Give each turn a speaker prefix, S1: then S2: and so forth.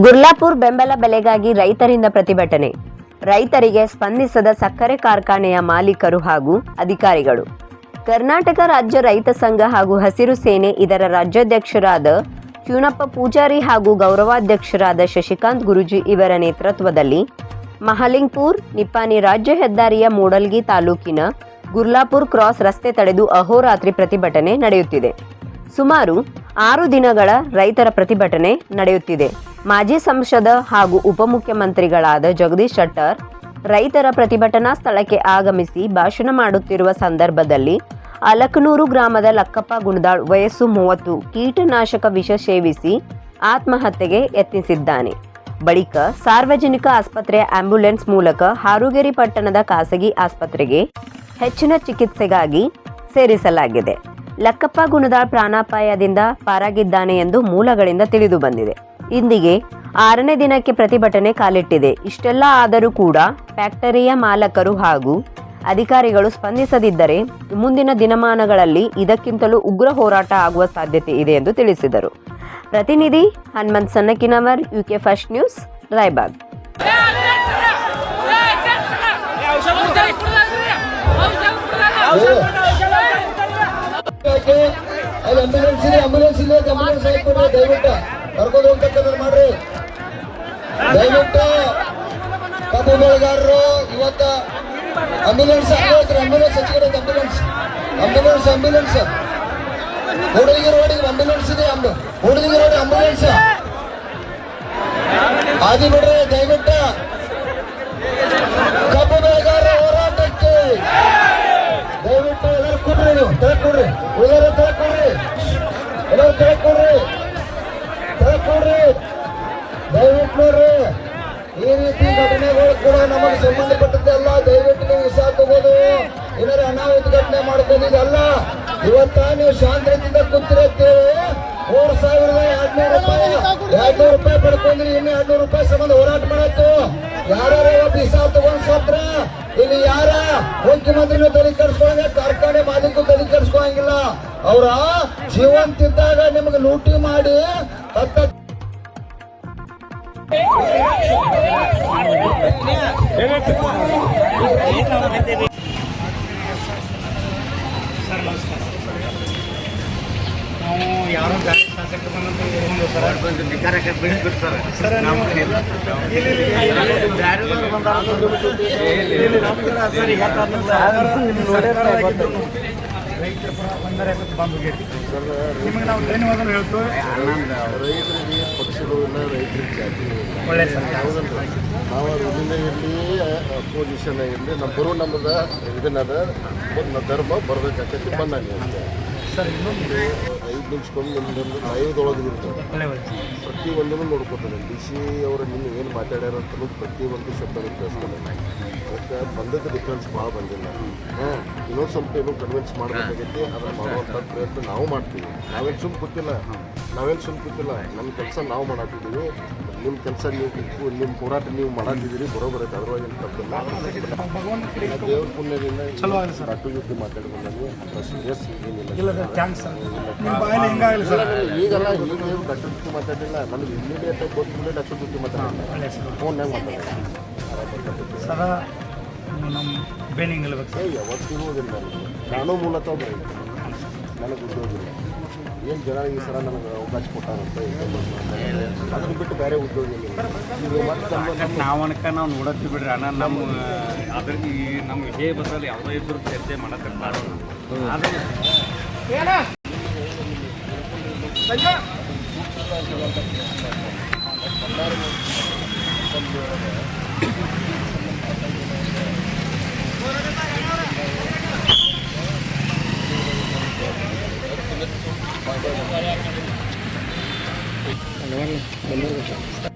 S1: ಗುರ್ಲಾಪುರ್ ಬೆಂಬಲ ಬೆಲೆಗಾಗಿ ರೈತರಿಂದ ಪ್ರತಿಭಟನೆ. ರೈತರಿಗೆ ಸ್ಪಂದಿಸದ ಸಕ್ಕರೆ ಕಾರ್ಖಾನೆಯ ಮಾಲೀಕರು ಹಾಗೂ ಅಧಿಕಾರಿಗಳು. ಕರ್ನಾಟಕ ರಾಜ್ಯ ರೈತ ಸಂಘ ಹಾಗೂ ಹಸಿರು ಸೇನೆ ಇದರ ರಾಜ್ಯಾಧ್ಯಕ್ಷರಾದ ಕ್ಯೂನಪ್ಪ ಪೂಜಾರಿ ಹಾಗೂ ಗೌರವಾಧ್ಯಕ್ಷರಾದ ಶಶಿಕಾಂತ್ ಗುರುಜಿ ಇವರ ನೇತೃತ್ವದಲ್ಲಿ ಮಹಲಿಂಗ್ಪುರ್, ನಿಪ್ಪಾನಿ ರಾಜ್ಯ ಹೆದ್ದಾರಿಯ ಮೂಡಲ್ಗಿ ತಾಲೂಕಿನ ಗುರ್ಲಾಪುರ್ ಕ್ರಾಸ್ ರಸ್ತೆ ತಡೆದು ಅಹೋರಾತ್ರಿ ಪ್ರತಿಭಟನೆ ನಡೆಯುತ್ತಿದೆ. ಸುಮಾರು ಆರು ದಿನಗಳ ರೈತರ ಪ್ರತಿಭಟನೆ ನಡೆಯುತ್ತಿದೆ. ಮಾಜಿ ಸಂಸದ ಹಾಗೂ ಉಪಮುಖ್ಯಮಂತ್ರಿಗಳಾದ ಜಗದೀಶ್ ಶೆಟ್ಟರ್ ರೈತರ ಪ್ರತಿಭಟನಾ ಸ್ಥಳಕ್ಕೆ ಆಗಮಿಸಿ ಭಾಷಣ ಮಾಡುತ್ತಿರುವ ಸಂದರ್ಭದಲ್ಲಿ ಅಲಕನೂರು ಗ್ರಾಮದ ಲಕ್ಕಪ್ಪ ಗುಣದಾಳ್ ವಯಸ್ಸು ಮೂವತ್ತು, ಕೀಟನಾಶಕ ವಿಷ ಸೇವಿಸಿ ಆತ್ಮಹತ್ಯೆಗೆ ಯತ್ನಿಸಿದ್ದಾನೆ. ಬಳಿಕ ಸಾರ್ವಜನಿಕ ಆಸ್ಪತ್ರೆಯ ಆಂಬ್ಯುಲೆನ್ಸ್ ಮೂಲಕ ಹಾರುಗೇರಿ ಪಟ್ಟಣದ ಖಾಸಗಿ ಆಸ್ಪತ್ರೆಗೆ ಹೆಚ್ಚಿನ ಚಿಕಿತ್ಸೆಗಾಗಿ ಸೇರಿಸಲಾಗಿದೆ. ಲಕ್ಕಪ್ಪ ಗುಣದಾಳ್ ಪ್ರಾಣಾಪಾಯದಿಂದ ಪಾರಾಗಿದ್ದಾನೆ ಎಂದು ಮೂಲಗಳಿಂದ ತಿಳಿದು ಬಂದಿದೆ. ಇಂದಿಗೆ ಆರನೇ ದಿನಕ್ಕೆ ಪ್ರತಿಭಟನೆ ಕಾಲಿಟ್ಟಿದೆ ಇಷ್ಟೆಲ್ಲ ಆದರೂ ಕೂಡ ಫ್ಯಾಕ್ಟರಿಯ ಮಾಲಕರು ಹಾಗೂ ಅಧಿಕಾರಿಗಳು ಸ್ಪಂದಿಸದಿದ್ದರೆ ಮುಂದಿನ ದಿನಮಾನಗಳಲ್ಲಿ ಇದಕ್ಕಿಂತಲೂ ಉಗ್ರ ಹೋರಾಟ ಆಗುವ ಸಾಧ್ಯತೆ ಇದೆ ಎಂದು ತಿಳಿಸಿದರು ಪ್ರತಿನಿಧಿ Hanumant Sannakinavar UK first news Raibag
S2: ಕರ್ಕೊಂಡು ಹೋಗ್ತಕ್ಕಂಥದ್ದು ಮಾಡ್ರಿ. ದಯವಿಟ್ಟು ಕಬ್ಬು ಬೆಳೆಗಾರರು, ಇವತ್ತ ಆಂಬ್ಯುಲೆನ್ಸ್ ಆಂಬ್ಯುಲೆನ್ಸ್ ಹಚ್ಚಿದ್ರೆ ಆಂಬ್ಯುಲೆನ್ಸ್ ಆಂಬ್ಯುಲೆನ್ಸ್ ಆಂಬ್ಯುಲೆನ್ಸ್ ಹುಡುಗಿ ರೋಡಿಗೆ ಆಂಬ್ಯುಲೆನ್ಸ್ ಇದೆ ಹುಡುಗಿ ರೋಡ್ ಆಂಬ್ಯುಲೆನ್ಸ್ ಆದಿ ಬಿಡ್ರಿ, ದಯವಿಟ್ಟು ಕೂಡ ನಮಗೆ ಸಂಬಂಧಪಟ್ಟದ್ದಲ್ಲ ದಯವಿಟ್ಟು ನೀವು ವಿಷ ಏನಾರ ಅನಾಹುತ ಘಟನೆ ಮಾಡ್ಕೊಂಡಿದ್ದಲ್ಲ ಇವತ್ತ ನೀವು ಶಾಂತಿಯಿಂದ ಕೂತಿರತ್ತೇವೆ ಮೂರ್ ಸಾವಿರದ ಎರಡ್ನೂರು ರೂಪಾಯಿ. ಎರಡ್ನೂರು ರೂಪಾಯಿ ಪಡ್ಕೊಂಡ್ರಿ, ಇನ್ನು ಎರಡ್ನೂರು ರೂಪಾಯಿ ಸಂಬಂಧ ಹೋರಾಟ ಮಾಡತ್ತು ಯಾರು ಇವತ್ತು ತಗೊಂಡ್ ಸತ್ರ ಇಲ್ಲಿ ಯಾರ? ಮುಖ್ಯಮಂತ್ರಿನೂ ತಲೆ ಕೆಡಿಸ್ಕೊಂಡ ಕಾರ್ಖಾನೆ ಮಾಲೀಕರು ತಲೆ ಅವರ ಜೀವಂತಿದ್ದಾಗ ನಿಮ್ಗೆ ಲೂಟಿ ಮಾಡಿ
S3: ಯಾರೋ ಸರ್ ಸರ್ ನಾವು ಈಗ ರೈತರ ಬಂದು ನಿಮಗೆ ನಾವು ಧನ್ಯವಾದ ಹೇಳ್ತೇವೆ
S4: ಇಲ್ಲ ರೈತರಿಗೆ ಜಾತಿ ನಾವು ಇದನ್ನ ಇರಲಿ ಅಪೋಸಿಷನ್ ಇರಲಿ ನಮ್ಮ ಬರೋ ನಮ್ಮದ ಇದನ್ನದ ಒಂದು ಧರ್ಮ ಬರ್ಬೇಕಾಗ್ತೈತಿ ಬಂದಂಗೆ.
S3: ಸರ್ ಇನ್ನೊಂದು
S4: ನಿಮಿಷಕ್ಕೊಮ್ಮೆ ನಮ್ಮದೊಂದು ಲೈವ್ದೊಳಗೆ ಇರ್ತದೆ
S3: ಪ್ರತಿ
S4: ಒಂದನ್ನು ನೋಡ್ಕೊತಾನೆ ಡಿ ಸಿ ಅವರು ನಿನ್ನೆ ಏನು ಮಾತಾಡ್ಯಾರ ಪ್ರತಿ ಒಂದು ಶಬ್ದ ಕಳಿಸ್ತಾರೆ ಅದಕ್ಕೆ ಬಂದದ್ದು ಡಿಫ್ರೆನ್ಸ್ ಭಾಳ ಬಂದಿಲ್ಲ ಹಾಂ ಇನ್ನೊಂದು ಸ್ವಲ್ಪ ಏನು ಕನ್ವಿನ್ಸ್ ಮಾಡಬೇಕಾಗೈತಿ ಅದನ್ನು ಮಾಡುವಂಥ ಪ್ರಯತ್ನ ನಾವು ಮಾಡ್ತೀವಿ ನಾವೇನು ಸುಮ್ಮ ಕೂತಿಲ್ಲ ನಾವೇನು ಸುಮ್ಮ ಕೂತಿಲ್ಲ ನಮ್ಮ ಕೆಲಸ ನಾವು ಮಾಡತ್ತಿದ್ದೀವಿ ನಿಮ್ಮ ಕೆಲಸ ನೀವು ನಿಮ್ಮ ಹೋರಾಟ ನೀವು ಮಾಡಿದ್ದೀರಿ ಬರೋಬರ ಐತೆ ಅದ್ರೊಳಗೆ ಏನು ತಪ್ಪಿಲ್ಲ ದೇವ್ರ ಪುಣ್ಯದಿಂದ. ಅಟ್ಟು ಜೊತೆ ಮಾತಾಡಿ ಬಂದಾನೆ. ಸೀರಿಯಸ್ ಏನಿಲ್ಲ ಈಗಲ್ಲ ಈಗ ನೀವು ಡಾಕ್ಟರ್ ಜೊತೆ ಮಾತಾಡಿಲ್ಲ ನನಗೆ ಇಮಿಡಿಯೇಟ್ ಆಗಿ ಗೊತ್ತಿಲ್ಲ ಡಾಕ್ಟರ್ ಜೊತೆ ಮಾತಾಡಿಲ್ಲ
S3: ಫೋನ್ ಸರ್.
S4: ಫೋನ್ಯಾಗ ಮಾತಾಡಿಲ್ಲ
S3: ಸದಾ ನಮ್ಮ ಬೇನಿಂಗ್
S4: ಯಾವತ್ತಿಗೂ ಹೋಗಿಲ್ಲ ನಾನು ಮೂಲತಃ ಬರೀ ನನಗೆ ಉದ್ಯೋಗ ಇಲ್ಲ. ಏನು ಜನ ಈ ಸಲ ನನಗೆ ಅವಕಾಶ ಕೊಟ್ಟಾರಂತ ಅದನ್ನು ಬಿಟ್ಟು ಬೇರೆ ಉದ್ಯೋಗ
S5: ನಾವು ಅನ್ಕ ನಾವು ನೋಡತ್ತೀವಿ ಬಿಡ್ರಿ. ಅಣ್ಣ ನಮ್ಮ ಅದ್ರ ಈ ನಮ್ಮ ಹೇ ಬಸ್ಸಲ್ಲಿ ಯಾವುದೇ ಇದ್ರು ಚರ್ಚೆ ಮಾಡತ್ತಿರ್ತಾರ ಆದ್ರೆ Naman, naman.